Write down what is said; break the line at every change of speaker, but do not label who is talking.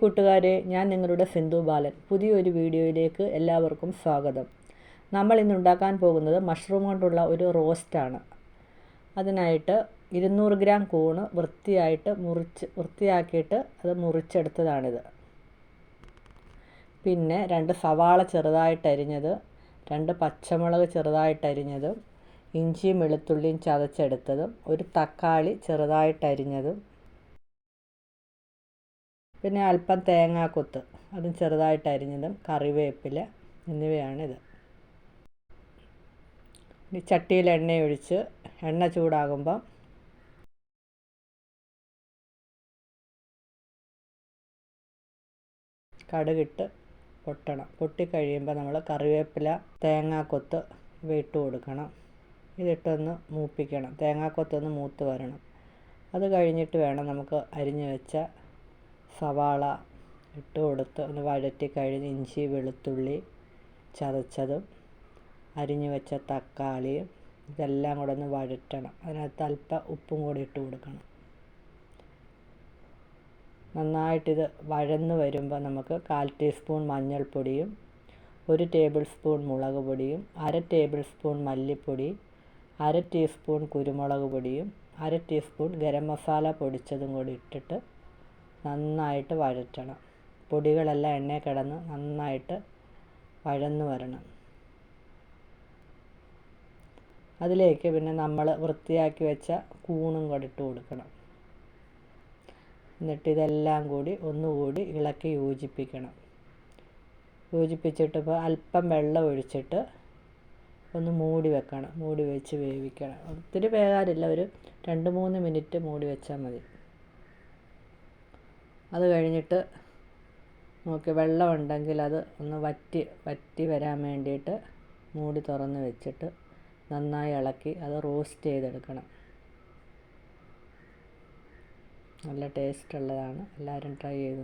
കൂട്ടുകാരെ ഞാൻ നിങ്ങളുടെ സിന്ധു ബാലൻ. പുതിയൊരു വീഡിയോയിലേക്ക് എല്ലാവർക്കും സ്വാഗതം. നമ്മൾ ഇന്ന് ഉണ്ടാക്കാൻ പോകുന്നത് മഷ്റൂം കൊണ്ടുള്ള ഒരു റോസ്റ്റാണ് അതിനായിട്ട് ഇരുന്നൂറ് ഗ്രാം കൂണ് വൃത്തിയായിട്ട് മുറിച്ച് വൃത്തിയാക്കിയിട്ട് അത് മുറിച്ചെടുത്തതാണിത്. പിന്നെ രണ്ട് സവാള ചെറുതായിട്ട് അരിഞ്ഞത് രണ്ട് പച്ചമുളക് ചെറുതായിട്ട് അരിഞ്ഞതും ഇഞ്ചിയും വെളുത്തുള്ളിയും ചതച്ചെടുത്തതും ഒരു തക്കാളി ചെറുതായിട്ട് അരിഞ്ഞതും പിന്നെ അല്പം തേങ്ങാക്കൊത്ത് അതും ചെറുതായിട്ട് അരിഞ്ഞതും കറിവേപ്പില എന്നിവയാണിത്. ഇനി ചട്ടിയിൽ എണ്ണ ഒഴിച്ച് എണ്ണ ചൂടാകുമ്പം കടുകിട്ട് പൊട്ടണം. പൊട്ടിക്കഴിയുമ്പോൾ നമ്മൾ കറിവേപ്പില തേങ്ങാക്കൊത്ത് ഇവ ഇട്ട് കൊടുക്കണം. ഇതിട്ടൊന്ന് മൂപ്പിക്കണം. തേങ്ങാക്കൊത്തൊന്ന് മൂത്ത് വരണം. അത് കഴിഞ്ഞിട്ട് വേണം നമുക്ക് അരിഞ്ഞു വെച്ച സവാള ഇട്ട് കൊടുത്ത് ഒന്ന് വഴറ്റി കഴിഞ്ഞ് ഇഞ്ചി വെളുത്തുള്ളി ചതച്ചതും അരിഞ്ഞു വെച്ച തക്കാളിയും ഇതെല്ലാം കൂടെ ഒന്ന് വഴറ്റണം. അതിനകത്ത് അല്പം ഉപ്പും കൂടി ഇട്ട് കൊടുക്കണം. നന്നായിട്ടിത് വഴന്ന് വരുമ്പോൾ നമുക്ക് കാൽ ടീസ്പൂൺ മഞ്ഞൾപ്പൊടിയും ഒരു ടേബിൾ സ്പൂൺ മുളക് പൊടിയും അര ടേബിൾ സ്പൂൺ മല്ലിപ്പൊടി അര ടീസ്പൂൺ കുരുമുളക് പൊടിയും അര ടീസ്പൂൺ ഗരം മസാല പൊടിച്ചതും കൂടി ഇട്ടിട്ട് നന്നായിട്ട് വഴറ്റണം. പൊടികളെല്ലാം എണ്ണയിൽ കിടന്ന് നന്നായിട്ട് വഴന്നു വരണം. അതിലേക്ക് പിന്നെ നമ്മൾ വൃത്തിയാക്കി വെച്ച കൂണും കൂടി ഇട്ട് കൊടുക്കണം. എന്നിട്ട് ഇതെല്ലാം കൂടി ഒന്നുകൂടി ഇളക്കി യോജിപ്പിക്കണം. യോജിപ്പിച്ചിട്ട് അല്പം വെള്ളം ഒഴിച്ചിട്ട് ഒന്ന് മൂടി വെക്കണം. മൂടി വെച്ച് വേവിക്കണം. ഒത്തിരി വേകാറില്ല. ഒരു രണ്ട് മൂന്ന് മിനിറ്റ് മൂടി വെച്ചാൽ മതി. അത് കഴിഞ്ഞിട്ട് നോക്കി വെള്ളം ഉണ്ടെങ്കിൽ അത് ഒന്ന് വറ്റി വറ്റി വരാൻ വേണ്ടിയിട്ട് മൂടി തുറന്ന് വെച്ചിട്ട് നന്നായി ഇളക്കി അത് റോസ്റ്റ് ചെയ്തെടുക്കണം. നല്ല ടേസ്റ്റ് ഉള്ളതാണ്. എല്ലാവരും ട്രൈ ചെയ്ത്